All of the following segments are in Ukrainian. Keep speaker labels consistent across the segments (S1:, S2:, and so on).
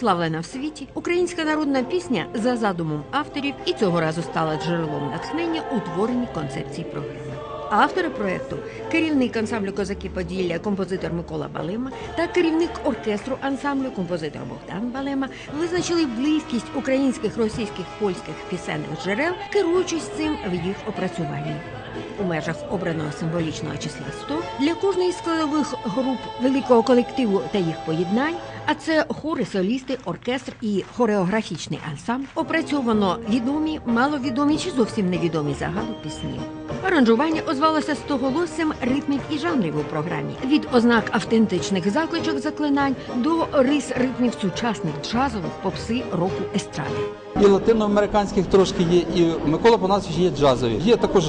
S1: ославлена в світі, українська народна пісня за задумом авторів і цього разу стала джерелом натхнення у творенні концепції програми. Автори проекту керівник ансамблю Козаки Поділля, композитор Микола Балема та керівник оркестру ансамблю, композитор Богдан Балема визначили близькість українських, російських, польських пісенних джерел, керуючись цим в їх опрацюванні. У межах обраного символічного числа 100 для кожної з складових груп великого колективу та їх поєднань, а це хори, солісти, оркестр і хореографічний ансамбль, опрацьовано відомі, маловідомі чи зовсім невідомі загалу пісні. Аранжування озвалося стоголоссям ритмів і жанрів у програмі від ознак автентичних закличок заклинань до рис ритмів сучасних джазових, попси, року, естради.
S2: І латиноамериканських трошки є, і Микола Панасович є джазові. Є також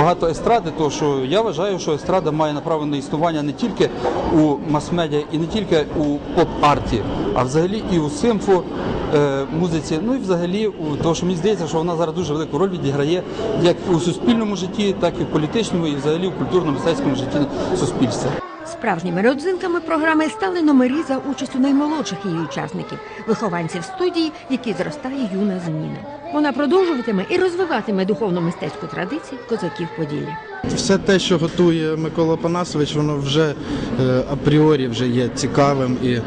S2: багато естради, тому що я вважаю, що естрада має направо на існування не тільки у мас-медіа і не тільки у поп-арті, а взагалі і у симфо е, музиці. Ну і взагалі, у тому що мені здається, що вона зараз дуже велику роль відіграє як у суспільному житті, так і в політичному, і взагалі в культурно-мистецькому житті суспільства.
S1: Справжніми родзинками програми стали номери за участю наймолодших її учасників, вихованців студії, в якій зростає юна зміна. Вона продовжуватиме і розвиватиме духовно-мистецьку традицію козаків Поділля.
S3: Все те, що готує Микола Панасович, воно вже е, апріорі вже є цікавим і,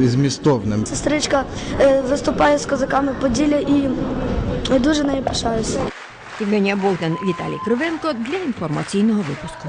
S3: і змістовним.
S4: Сестричка е, виступає з козаками Поділля і дуже нею пишаюся.
S1: Євгенія Богдан, Віталій Кривенко для інформаційного випуску.